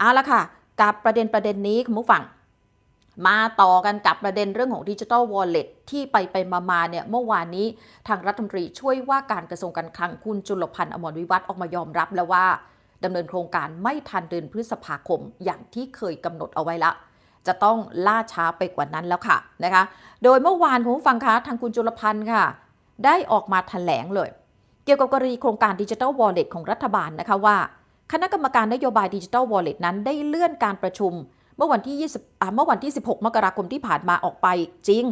เอาละค่ะ กับประเด็นประเด็นนี้คุณผู้ฟัง มาต่อกันกับประเด็นเรื่องของดิจิ t a ลวอลเล็ตที่ไปไปมามาเนี่ยเมื่อวานนี้ทางรัฐมนตรีช่วยว่าการกระทรวงการคลังคุณจุลพันธ์อมรวิวัฒน์ออกมายอมรับแล้วว่าดำเนินโครงการไม่ทันเดือนพฤษภาคมอย่างที่เคยกำหนดเอาไว้ละจะต้องล่าช้าไปกว่านั้นแล้วค่ะนะคะ โดยเมื่อวานคุณผู้ฟังคะทางคุณจุลพันธ์ค่ะ ได้ออกมาแถลงเลย เกี่ยวกับกรณีโครงการดิจิ t a ลวอลเล็ตของรัฐบาลนะคะว่า คณะกรรมการนโยบายดิจิ t a ลวอลเล็ตนั้นได้เลื่อนการประชุม เมื่อวันที่ 20เมื่อวันที่ 16 มกราคมที่ผ่านมาออกไปจริง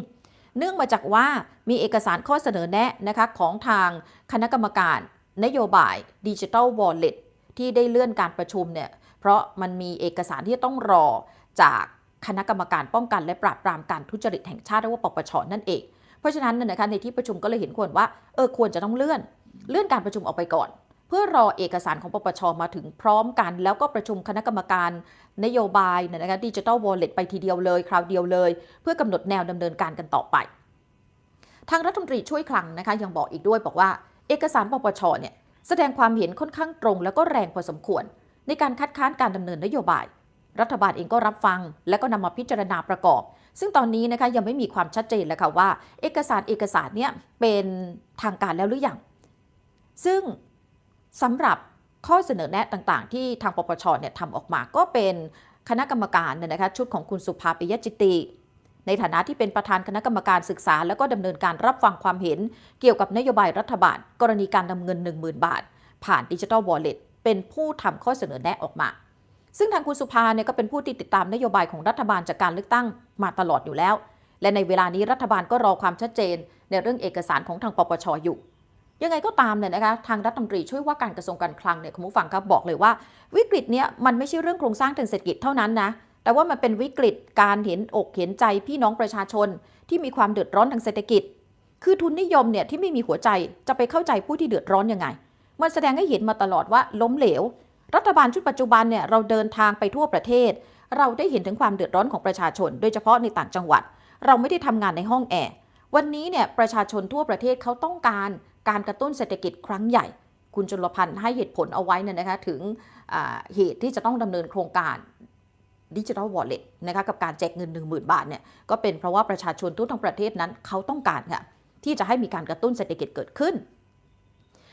เนื่องมาจากว่ามีเอกสารข้อเสนอแนะนะคะของทางคณะกรรมการนโยบายดิจิ t a ลวอลเล็ตที่ได้เลื่อนการประชุมเนี่ยเพราะมันมีเอกสารที่ต้องรอจากคณะกรรมการป้องกันและปราบปรามการทุจริตแห่งชาติเรียกว่าปปชนั่นเอง เพราะฉะนั้นเนยนะคะในที่ประชุมก็เลยเห็นควรว่าเออควรจะต้องเลื่อน เลื่อนการประชุมออกไปก่อน เพื่อรอเอกสารของปปชมาถึงพร้อมกัน แล้วก็ประชุมคณะกรรมการนโยบายเนี่ยนะคะดิจิ t a ลวอลเล็ตไปทีเดียวเลย คราวเดียวเลย เพื่อกำหนดแนวดำเนินการกันต่อไป ทางรัฐมนตรีช่วยคลังนะคะยังบอกอีกด้วยบอกว่า เอกสารปปชเนี่ยแสดงความเห็นค่อนข้างตรง แล้วก็แรงพอสมควร ในการคัดค้านการดำเนินนโยบาย รัฐบาลเองก็รับฟัง และก็นำมาพิจารณาประกอบ ซึ่งตอนนี้นะคะยังไม่มีความชัดเจนแล้วค่ะว่า เอกสารเอกสารเนี่ยเป็นทางการแล้วหรือยังซึ่ง สำหรับข้อเสนอแนะต่างๆ ที่ทางปปชเนี่ยทำออกมาก็เป็นคณะกรรมการเนี่ยนะคะชุดของคุณสุภาปิยจิติ ในฐานะที่เป็นประธานคณะกรรมการศึกษา แล้วก็ดำเนินการรับฟังความเห็น เกี่ยวกับนโยบายรัฐบาล กรณีการนำเงิน 10,000 บาท ผ่านดิจิ t a ลวอลเล็ตเป็นผู้ทำข้อเสนอแนะออกมา ซึ่งทางคุณสุภาเนี่ยก็เป็นผู้ที่ติดตามนโยบายของรัฐบาลจากการเลือกตั้งมาตลอดอยู่แล้ว และในเวลานี้รัฐบาลก็รอความชัดเจน ในเรื่องเอกสารของทางปปชอยู่ ยังไงก็ตามเนี่ยนะคะทางรัฐมนตรีช่วยว่าการกระทรวงการคลังเนี่ยคุณผู้ฟังครับบอกเลยว่า วิกฤตเนี้ยมันไม่ใช่เรื่องโครงสร้างทางเศรษฐกิจเท่านั้นนะแต่ว่ามันเป็นวิกฤตการเห็นอกเห็นใจพี่น้องประชาชน ที่มีความเดือดร้อนทางเศรษฐกิจ คือทุนนิยมเนี่ยที่ไม่มีหัวใจจะไปเข้าใจผู้ที่เดือดร้อนยังไง มันแสดงให้เห็นมาตลอดว่าล้มเหลว รัฐบาลชุดปัจจุบันเนี่ยเราเดินทางไปทั่วประเทศ เราได้เห็นถึงความเดือดร้อนของประชาชน โดยเฉพาะในต่างจังหวัด เราไม่ได้ทำงานในห้องแอร์วันนี้เนี่ยประชาชนทั่วประเทศเขาต้องการ การกระตุ้นเศรษฐกิจครั้งใหญ่ คุณจุลพันธ์ให้เหตุผลเอาไว้เนี่ยนะคะถึงเหตุที่จะต้องดำเนินโครงการดิจิทัลวอลเล็ตนะคะกับการแจกเงิน 1 0,000 บาทเนี่ยก็เป็นเพราะว่าประชาชนทั่วทั้งประเทศนั้นเขาต้องการค่ะที่จะให้มีการกระตุ้นเศรษฐกิจเกิดขึ้น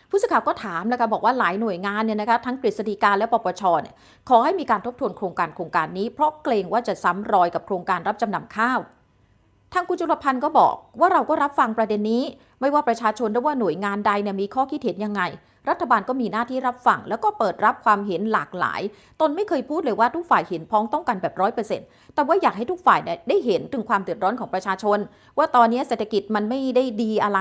ผู้สื่อข่าวก็ถามแล้วค่ะบอกว่าหลายหน่วยงานเนี่ยนะคะทั้งกฤษฎีกาและปปชเนี่ยขอให้มีการทบทวนโครงการโครงการนี้ เพราะเกรงว่าจะซ้ำรอยกับโครงการรับจำนำข้าว ทางคุณจุลพันธ์ก็บอกว่าเราก็รับฟังประเด็นนี้ ไม่ว่าประชาชนหรือว่าหน่วยงานใดเนี่ยมีข้อคิดเห็นยังไง รัฐบาลก็มีหน้าที่รับฟังแล้วก็เปิดรับความเห็นหลากหลาย ตนไม่เคยพูดเลยว่าทุกฝ่ายเห็นพ้องต้องกันแบบร้อยเปอร์เซ็นต์แต่ว่าอยากให้ทุกฝ่ายเนี่ยได้เห็นถึงความเดือดร้อนของประชาชน ว่าตอนนี้เศรษฐกิจมันไม่ได้ดีอะไร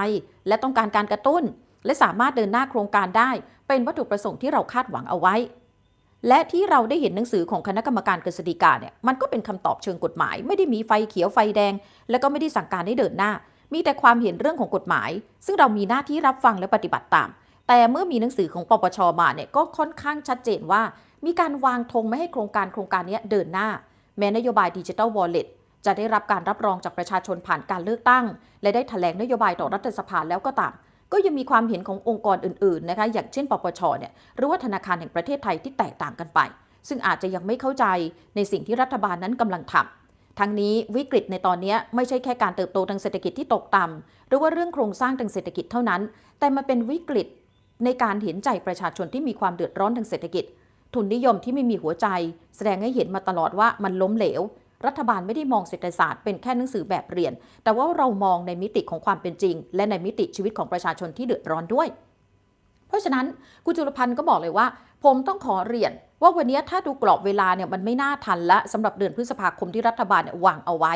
และต้องการการกระตุ้น และสามารถเดินหน้าโครงการได้ เป็นวัตถุประสงค์ที่เราคาดหวังเอาไว้ และที่เราได้เห็นหนังสือของคณะกรรมการกฤษฎีกาเนี่ยมันก็เป็นคำตอบเชิงกฎหมาย ไม่ได้มีไฟเขียวไฟแดง และก็ไม่ได้สั่งการให้เดินหน้า มีแต่ความเห็นเรื่องของกฎหมาย ซึ่งเรามีหน้าที่รับฟังและปฏิบัติตาม แต่เมื่อมีหนังสือของปปชมาเนี่ยก็ค่อนข้างชัดเจนว่า มีการวางธงไม่ให้โครงการโครงการนี้เดินหน้า แม้นโยบายดิจิ t a ลวอลเล็ตจะได้รับการรับรองจากประชาชนผ่านการเลือกตั้ง และได้แถลงนโยบายต่อรัฐสภาแล้วก็ตาม ก็ยังมีความเห็นขององค์กรอื่นๆนะคะอย่างเช่น ปปชเนี่ยหรือว่าธนาคารแห่งประเทศไทยที่แตกต่างกันไป ซึ่งอาจจะยังไม่เข้าใจในสิ่งที่รัฐบาลนั้นกำลังทำทั้งนี้วิกฤตในตอนนี้ไม่ใช่แค่การเติบโตทางเศรษฐกิจที่ตกต่ำหรือว่าเรื่องโครงสร้างทางเศรษฐกิจเท่านั้น แต่มันเป็นวิกฤตในการเห็นใจประชาชนที่มีความเดือดร้อนทางเศรษฐกิจ ทุนนิยมที่ไม่มีหัวใจ แสดงให้เห็นมาตลอดว่ามันล้มเหลว รัฐบาลไม่ได้มองเศรษฐศาสตร์เป็นแค่หนังสือแบบเรียน แต่ว่าเรามองในมิติของความเป็นจริง และในมิติชีวิตของประชาชนที่เดือดร้อนด้วย เพราะฉะนั้นคุณจุลพันธ์ก็บอกเลยว่า ผมต้องขอเรียน ว่าวันนี้ถ้าดูกรอบเวลาเนี่ยมันไม่น่าทันละสำหรับเดือนพฤษภาคมที่รัฐบาลเนี่ยวางเอาไว้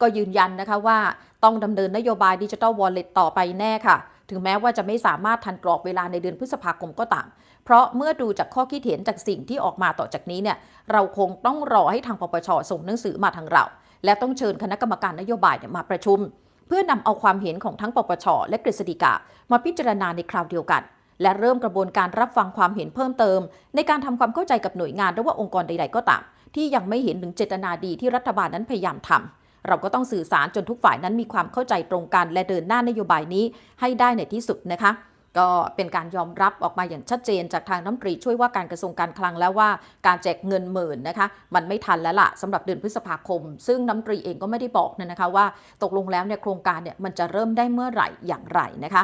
ก็ยืนยันนะคะว่า ต้องดำเนินนโยบายดิจิ t a ลวอลเล็ตต่อไปแน่ค่ะ ถึงแม้ว่าจะไม่สามารถทันกรอบเวลาในเดือนพฤษภาคมก็ตาม เพราะเมื่อดูจากข้อคิดเห็นจากสิ่งที่ออกมาต่อจากนี้เนี่ยเราคงต้องรอให้ทางปปชส่งหนังสือมาทางเรา และต้องเชิญคณะกรรมการนโยบายยมาประชุม เพื่อนำเอาความเห็นของทั้งปปชและกฤษฎีกามาพิจารณาในคราวเดียวกัน และเริ่มกระบวนการรับฟังความเห็นเพิ่มเติม ในการทำความเข้าใจกับหน่วยงานหรือว่าองค์กรใด ๆ ก็ตาม ที่ยังไม่เห็นถึงเจตนาดีที่รัฐบาลนั้นพยายามทำ เราก็ต้องสื่อสารจนทุกฝ่ายนั้นมีความเข้าใจตรงกัน และเดินหน้านโยบายนี้ให้ได้ในที่สุดนะคะก็เป็นการยอมรับออกมาอย่างชัดเจนจากทางน้ำตรีช่วยว่าการกระทรวงการคลังแล้วว่าการแจกเงินหมื่นนะคะ มันไม่ทันแล้วล่ะสำหรับเดือนพฤษภาคม ซึ่งน้ำตรีเองก็ไม่ได้บอกนะคะว่าตกลงแล้วเนี่ยโครงการเนี่ยมันจะเริ่มได้เมื่อไหร่อย่างไรนะคะ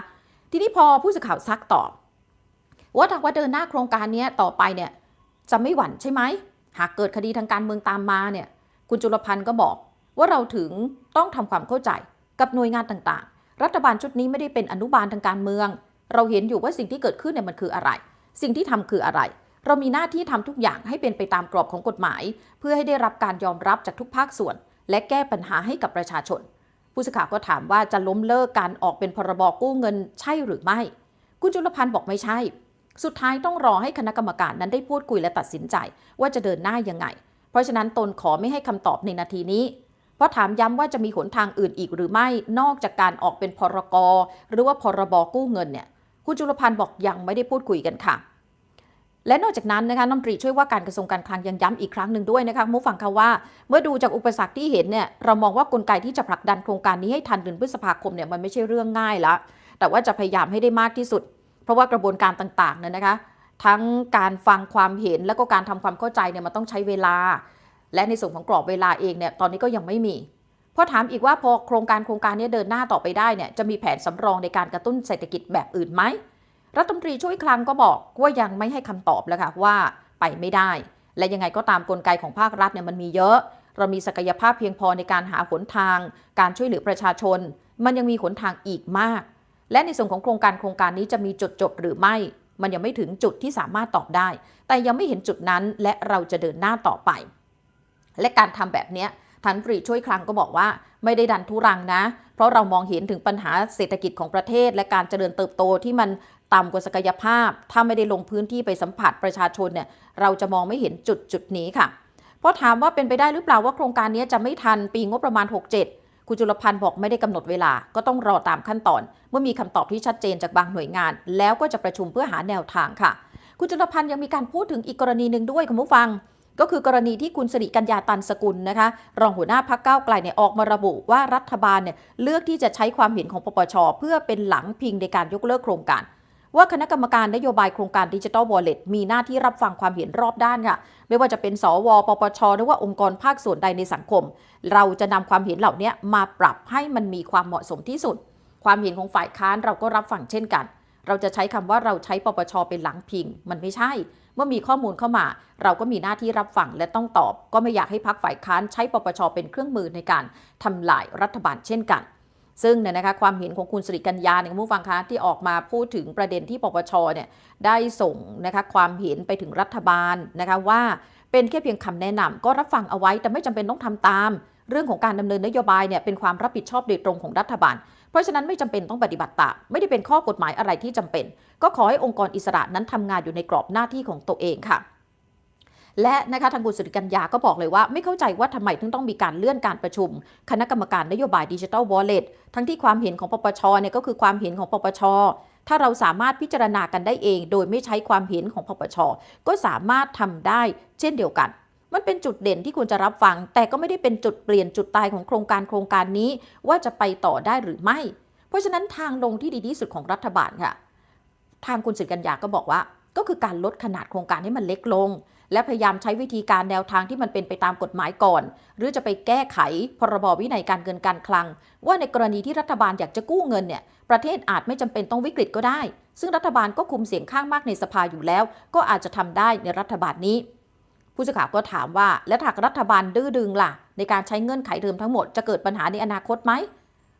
ทีนี้พอผู้สื่อข่าวซักตอบว่าถ้าว่าเดินหน้าโครงการนี้ต่อไปเนี่ยจะไม่หวั่นใช่ไหมหากเกิดคดีทางการเมืองตามมาเนี่ยคุณจุลพันธ์ก็บอก ว่าเราถึงต้องทำความเข้าใจกับหน่วยงานต่างๆ รัฐบาลชุดนี้ไม่ได้เป็นอนุบาลทางการเมือง เราเห็นอยู่ว่าสิ่งที่เกิดขึ้นเนี่ยมันคืออะไร สิ่งที่ทำคืออะไร เรามีหน้าที่ทำทุกอย่างให้เป็นไปตามกรอบของกฎหมาย เพื่อให้ได้รับการยอมรับจากทุกภาคส่วน และแก้ปัญหาให้กับประชาชน ผู้สื่อข่าวก็ถามว่าจะล้มเลิกการออกเป็นพรบกู้เงินใช่หรือไม่ คุณจุลพันธ์บอกไม่ใช่ สุดท้ายต้องรอให้คณะกรรมการนั้นได้พูดคุยและตัดสินใจ ว่าจะเดินหน้ายังไง เพราะฉะนั้นตนขอไม่ให้คำตอบในนาทีนี้ เพราะถามย้ำว่าจะมีหนทางอื่นอีกหรือไม่นอกจากการออกเป็นพรกหรือว่าพรบกู้เงินเนี่ยคุณจุลพันธ์บอกยังไม่ได้พูดคุยกันค่ะ และนอกจากนั้นนะคะน้ำตรีช่วยว่าการกระทรวงการคลังยังย้ำอีกครั้งหนึ่งด้วยนะคะมุฟังค่ะว่า เมื่อดูจากอุปสรรคที่เห็นเนี่ยเรามองว่ากลไกที่จะผลักดันโครงการนี้ให้ทันเดือนพฤษภาคมเนี่ยมันไม่ใช่เรื่องง่ายละแต่ว่าจะพยายามให้ได้มากที่สุด เพราะว่ากระบวนการต่างๆเนี่ยนะคะ ทั้งการฟังความเห็นและก็การทำความเข้าใจเนี่ยมันต้องใช้เวลา และในส่วนของกรอบเวลาเองเนี่ยตอนนี้ก็ยังไม่มีพอถามอีกว่าพอโครงการโครงการนี้เดินหน้าต่อไปได้เนี่ยจะมีแผนสำรองในการกระตุ้นเศรษฐกิจแบบอื่นไหมรัฐมนตรีช่วยคลังก็บอกว่ายังไม่ให้คำตอบแล้วค่ะว่าไปไม่ได้ และยังไงก็ตามกลไกของภาครัฐเนี่ยมันมีเยอะ เรามีศักยภาพเพียงพอในการหาหนทาง การช่วยเหลือประชาชน มันยังมีหนทางอีกมาก และในส่วนของโครงการโครงการนี้จะมีจุดจบหรือไม่ มันยังไม่ถึงจุดที่สามารถตอบได้ แต่ยังไม่เห็นจุดนั้นและเราจะเดินหน้าต่อไป และการทำแบบนี้ทันปรีช่วยคลังก็บอกว่าไม่ได้ดันทุรังนะ เพราะเรามองเห็นถึงปัญหาเศรษฐกิจของประเทศ และการเจริญเติบโตที่มันต่ำกว่าศักยภาพ ถ้าไม่ได้ลงพื้นที่ไปสัมผัสประชาชนเนี่ยเราจะมองไม่เห็นจุดจุดนี้ค่ะพราะถามว่าเป็นไปได้หรือเปล่าว่าโครงการนี้จะไม่ทันปีงบประมาณ 67 คุณจุลพันธ์บอกไม่ได้กำหนดเวลา ก็ต้องรอตามขั้นตอน เมื่อมีคำตอบที่ชัดเจนจากบางหน่วยงาน แล้วก็จะประชุมเพื่อหาแนวทางค่ะ คุณจุลพันธ์ยังมีการพูดถึงอีกกรณีหนึ่งด้วยคุณผู้ฟัง ก็คือกรณีที่คุณสิริกัญญาตันสกุลนะคะ รองหัวหน้าพักเก้าไกลเนี่ยออกมาระบุว่ารัฐบาลเนี่ยเลือกที่จะใช้ความเห็นของปปช เพื่อเป็นหลังพิงในการยกเลิกโครงการว่าคณะกรรมการนโยบายโครงการดิจิทัลวอลเล็ตมีหน้าที่รับฟังความเห็นรอบด้านค่ะ ไม่ว่าจะเป็นสว ปปช หรือว่าองค์กรภาคส่วนใดในสังคม เราจะนำความเห็นเหล่านี้มาปรับให้มันมีความเหมาะสมที่สุด ความเห็นของฝ่ายค้านเราก็รับฟังเช่นกัน เราจะใช้คำว่าเราใช้ปปชเป็นหลังพิง มันไม่ใช่ เมื่อมีข้อมูลเข้ามา เราก็มีหน้าที่รับฟังและต้องตอบ ก็ไม่อยากให้พักฝ่ายค้านใช้ปปชเป็นเครื่องมือในการทำลายรัฐบาลเช่นกันซึ่งเนี่ยนะคะความเห็นของคุณสิริกัญญาเนี่ยผู้ฟังคะที่ออกมาพูดถึงประเด็นที่ปปชเนี่ยได้ส่งนะคะความเห็นไปถึงรัฐบาลนะคะว่าเป็นแค่เพียงคำแนะนำก็รับฟังเอาไว้แต่ไม่จำเป็นต้องทำตาม เรื่องของการดำเนินนโยบายเนี่ยเป็นความรับผิดชอบโดยตรงของรัฐบาล เพราะฉะนั้นไม่จำเป็นต้องปฏิบัติตามไม่ได้เป็นข้อกฎหมายอะไรที่จำเป็น ก็ขอให้องค์กรอิสระนั้นทำงานอยู่ในกรอบหน้าที่ของตัวเองค่ะและนะคะทางคุณสุริกัญญาก็บอกเลยว่า ไม่เข้าใจว่าทำไมถึงต้องมีการเลื่อนการประชุม คณะกรรมการนโยบายดิจิทัลวอลเล็ตทั้งที่ความเห็นของปปชเนี่ยก็คือความเห็นของปปช ถ้าเราสามารถพิจารณากันได้เอง โดยไม่ใช้ความเห็นของปปช ก็สามารถทำได้เช่นเดียวกัน มันเป็นจุดเด่นที่ควรจะรับฟัง แต่ก็ไม่ได้เป็นจุดเปลี่ยนจุดตายของโครงการโครงการนี้ ว่าจะไปต่อได้หรือไม่ เพราะฉะนั้นทางลงที่ดีที่สุดของรัฐบาลค่ะ ทางคุณสิริกัญญาก็บอกว่า ก็คือการลดขนาดโครงการให้มันเล็กลง และพยายามใช้วิธีการแนวทางที่มันเป็นไปตามกฎหมายก่อน หรือจะไปแก้ไขพรบวินัยการเงินการคลัง ว่าในกรณีที่รัฐบาลอยากจะกู้เงินเนี่ยประเทศอาจไม่จำเป็นต้องวิกฤตก็ได้ ซึ่งรัฐบาลก็คุมเสียงข้างมากในสภาอยู่แล้ว ก็อาจจะทำได้ในรัฐบาลนี้ ผู้สื่อข่าวก็ถามว่า และหากรัฐบาลดื้อดึงล่ะ ในการใช้เงื่อนไขเดิมทั้งหมดจะเกิดปัญหาในอนาคตไหม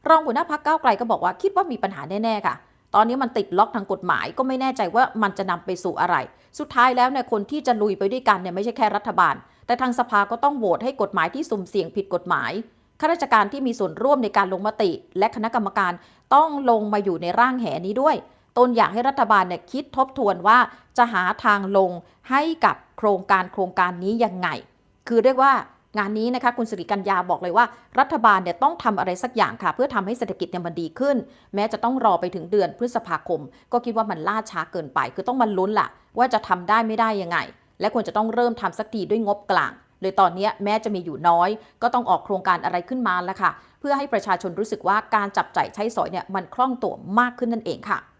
รองหัวหน้าพักเก้าไกลก็บอกว่าคิดว่ามีปัญหาแน่ๆค่ะ ตอนนี้มันติดล็อกทางกฎหมายก็ไม่แน่ใจว่ามันจะนำไปสู่อะไร สุดท้ายแล้วเนี่ยคนที่จะลุยไปด้วยกันเนี่ยไม่ใช่แค่รัฐบาล แต่ทางสภาก็ต้องโหวตให้กฎหมายที่สุ่มเสี่ยงผิดกฎหมายข้าราชการที่มีส่วนร่วมในการลงมติ และคณะกรรมการต้องลงมาอยู่ในร่างแหนี้ด้วย ตนอยากให้รัฐบาลเนี่ยคิดทบทวนว่าจะหาทางลงให้กับโครงการโครงการนี้ยังไง คือเรียกว่างานนี้นะคะคุณสิริกัญญาบอกเลยว่า รัฐบาลเนี่ยต้องทำอะไรสักอย่างค่ะ เพื่อทำให้เศรษฐกิจเนี่ยมันดีขึ้น แม้จะต้องรอไปถึงเดือนพฤษภาคม ก็คิดว่ามันล่าช้าเกินไป คือต้องมันลุ้นล่ะ ว่าจะทำได้ไม่ได้ยังไง และควรจะต้องเริ่มทำสักทีด้วยงบกลางเลยตอนนี้แม้จะมีอยู่น้อย ก็ต้องออกโครงการอะไรขึ้นมาแล้วค่ะ เพื่อให้ประชาชนรู้สึกว่าการจับจ่ายใช้สอยเนี่ยมันคล่องตัวมากขึ้นนั่นเองค่ะ